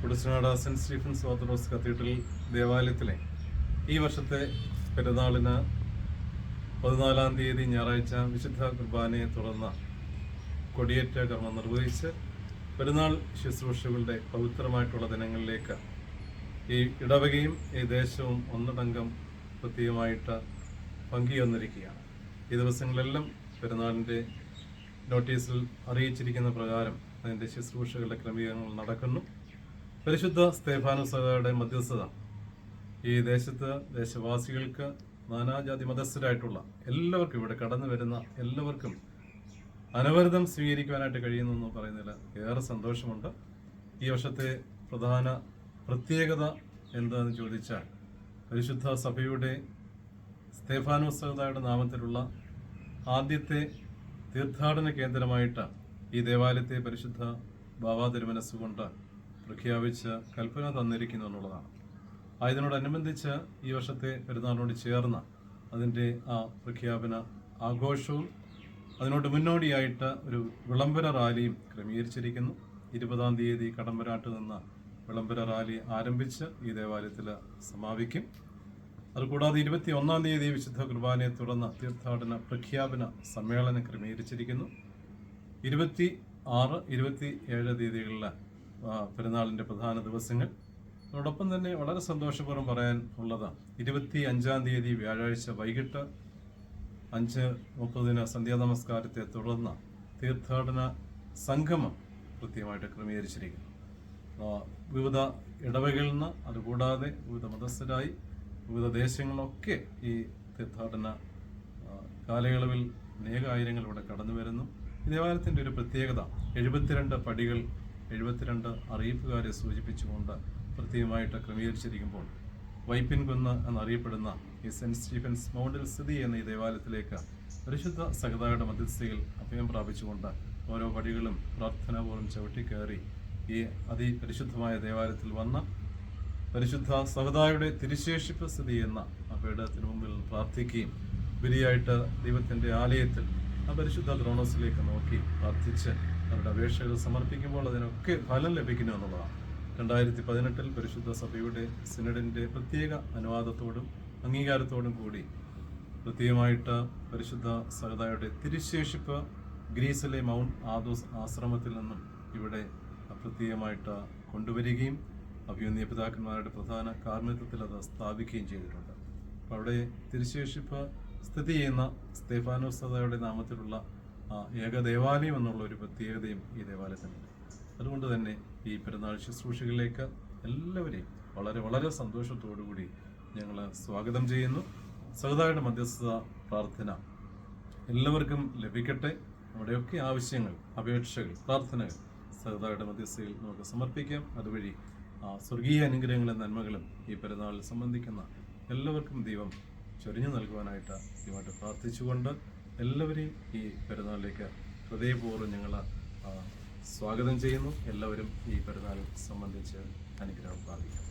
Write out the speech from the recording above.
Kudichanad Saint Stephen's orthodox cathedral ദേവാലയത്തിലെ ഈ വർഷത്തെ പെരുന്നാളിന് പതിനാലാം തീയതി ഞായറാഴ്ച വിശുദ്ധ കുർബാനയെ തുടർന്ന് കൊടിയേറ്റ കർമ്മം നിർവഹിച്ച് പെരുന്നാൾ ശുശ്രൂഷകളുടെ പവിത്രമായിട്ടുള്ള ദിനങ്ങളിലേക്ക് ഈ ഇടവകയും ഈ ദേശവും ഒന്നടങ്കം പ്രത്യേകമായിട്ട് പങ്കുവന്നിരിക്കുകയാണ് ഈ ദിവസങ്ങളിലെല്ലാം പെരുന്നാളിന്റെ നോട്ടീസിൽ അറിയിച്ചിരിക്കുന്ന പ്രകാരം അതിന്റെ ശുശ്രൂഷകളുടെ ക്രമീകരണങ്ങൾ നടക്കുന്നു. പരിശുദ്ധ സ്തേഫാനുസഭയുടെ മധ്യസ്ഥത. ഈ ദേശത്ത് ദേശവാസികൾക്ക് നാനാജാതി മതസ്ഥരായിട്ടുള്ള എല്ലാവർക്കും ഇവിടെ കടന്നു വരുന്ന എല്ലാവർക്കും അനവരതം സ്വീകരിക്കുവാനായിട്ട് കഴിയുന്നു പറയുന്നതിൽ ഏറെ സന്തോഷമുണ്ട്. ഈ വർഷത്തെ പ്രധാന പ്രത്യേകത എന്താണെന്ന് ചോദിച്ചാൽ പരിശുദ്ധ സഭയുടെ സ്തേഫാനുസതയുടെ നാമത്തിലുള്ള ആദ്യത്തെ തീർത്ഥാടന കേന്ദ്രമായിട്ട് ഈ ദേവാലയത്തെ പരിശുദ്ധ ബാബാ തിരുമനസ്സുകൊണ്ട് പ്രഖ്യാപിച്ച് കൽപ്പന തന്നിരിക്കുന്നു എന്നുള്ളതാണ്. ആയതിനോടനുബന്ധിച്ച് ഈ വർഷത്തെ പെരുന്നാളിനോട് ചേർന്ന് അതിന്റെ ആ പ്രഖ്യാപന ആഘോഷവും അതിനോട് മുന്നോടിയായിട്ട് ഒരു വിളംബര റാലിയും ക്രമീകരിച്ചിരിക്കുന്നു. ഇരുപതാം തീയതി കടമ്പരാട്ട് നിന്ന് വിളംബര റാലി ആരംഭിച്ച് ഈ ദേവാലയത്തിൽ സമാപിക്കും. അതുകൂടാതെ ഇരുപത്തി ഒന്നാം തീയതി വിശുദ്ധ കുർബാനയെ തുടർന്ന് തീർത്ഥാടന പ്രഖ്യാപന സമ്മേളനം ക്രമീകരിച്ചിരിക്കുന്നു. ഇരുപത്തി ആറ് ഇരുപത്തി ഏഴ് തീയതികളിൽ പെരുന്നാളിന്റെ പ്രധാന ദിവസങ്ങൾ. അതോടൊപ്പം തന്നെ വളരെ സന്തോഷപൂർവം പറയാൻ ഉള്ളത് ഇരുപത്തി അഞ്ചാം തീയതി വ്യാഴാഴ്ച വൈകിട്ട് അഞ്ച് മുപ്പതിന് സന്ധ്യാനമസ്കാരത്തെ തുടർന്ന് തീർത്ഥാടന സംഗമം കൃത്യമായിട്ട് ക്രമീകരിച്ചിരിക്കുന്നു. വിവിധ ഇടവകളിൽ നിന്ന് അതുകൂടാതെ വിവിധ മതസ്ഥരായി വിവിധ ദേശങ്ങളൊക്കെ ഈ തീർത്ഥാടന കാലയളവിൽ അനേകായിരങ്ങൾ ഇവിടെ കടന്നു വരുന്നു. ഈ ദേവാലയത്തിന്റെ ഒരു പ്രത്യേകത എഴുപത്തിരണ്ട് പടികൾ എഴുപത്തിരണ്ട് അറിയിപ്പുകാരെ സൂചിപ്പിച്ചുകൊണ്ട് പ്രത്യേകമായിട്ട് ക്രമീകരിച്ചിരിക്കുമ്പോൾ വൈപ്പിൻ കുന്ന് എന്നറിയപ്പെടുന്ന ഈ സെന്റ് സ്റ്റീഫൻസ് മൗണ്ടിൽ സ്ഥിതി ചെയ്യുന്ന ഈ ദേവാലയത്തിലേക്ക് പരിശുദ്ധ സഹതായുടെ മധ്യസ്ഥയിൽ അഭയം പ്രാപിച്ചുകൊണ്ട് ഓരോ പടികളും പ്രാർത്ഥനാപൂർവം ചവിട്ടിക്കയറി ഈ അതിപരിശുദ്ധമായ ദേവാലയത്തിൽ വന്ന് പരിശുദ്ധ സഹതായുടെ തിരുശേഷിപ്പ് സ്ഥിതി ചെയ്യുന്ന ആ പീഠത്തിന് മുമ്പിൽ പ്രാർത്ഥിക്കുകയും ഉപരിയായിട്ട് ദൈവത്തിന്റെ ആലയത്തിൽ ആ പരിശുദ്ധ ദ്രോണസിലേക്ക് നോക്കി പ്രാർത്ഥിച്ച് അവരുടെ അപേക്ഷകൾ സമർപ്പിക്കുമ്പോൾ അതിനൊക്കെ ഫലം ലഭിക്കുന്നു എന്നുള്ളതാണ്. രണ്ടായിരത്തി പതിനെട്ടിൽ പരിശുദ്ധ സഭയുടെ സിനഡിന്റെ പ്രത്യേക അനുവാദത്തോടും അംഗീകാരത്തോടും കൂടി പ്രത്യേകമായിട്ട് പരിശുദ്ധ സഹതായുടെ തിരുശേഷിപ്പ് ഗ്രീസിലെ മൗണ്ട് ആദോസ് ആശ്രമത്തിൽ നിന്നും ഇവിടെ പ്രത്യേകമായിട്ട് കൊണ്ടുവരികയും അഭിയുന്നിയ പിതാക്കന്മാരുടെ പ്രധാന കാർമ്മിത്വത്തിൽ അത് സ്ഥാപിക്കുകയും ചെയ്തിട്ടുണ്ട്. അപ്പോൾ അവിടെ തിരുശേഷിപ്പ് സ്ഥിതി ചെയ്യുന്ന സ്തേഫാനോസ് സഭയുടെ നാമത്തിലുള്ള ഏക ദേവാലയം എന്നുള്ള ഒരു പ്രത്യേകതയും ഈ ദേവാലയത്തിനുണ്ട്. അതുകൊണ്ട് തന്നെ ഈ പെരുന്നാൾ ശുശ്രൂഷകളിലേക്ക് എല്ലാവരെയും വളരെ വളരെ സന്തോഷത്തോടു കൂടി ഞങ്ങൾ സ്വാഗതം ചെയ്യുന്നു. സഹതായുടെ മധ്യസ്ഥത പ്രാർത്ഥന എല്ലാവർക്കും ലഭിക്കട്ടെ. നമ്മുടെയൊക്കെ ആവശ്യങ്ങൾ അപേക്ഷകൾ പ്രാർത്ഥനകൾ സഹതായുടെ മധ്യസ്ഥയിൽ നമുക്ക് സമർപ്പിക്കാം. അതുവഴി ആ സ്വർഗീയ അനുഗ്രഹങ്ങളും നന്മകളും ഈ പെരുന്നാളിൽ സംബന്ധിക്കുന്ന എല്ലാവർക്കും ദൈവം ചൊരിഞ്ഞു നൽകുവാനായിട്ട് ദൈവമായിട്ട് പ്രാർത്ഥിച്ചുകൊണ്ട് എല്ലാവരെയും ഈ പെരുന്നാളിലേക്ക് ഹൃദയപൂർവം ഞങ്ങൾ സ്വാഗതം ചെയ്യുന്നു. എല്ലാവരും ഈ പെരുന്നാൾ സംബന്ധിച്ച് അനുഗ്രഹം പ്രാപിക്കാം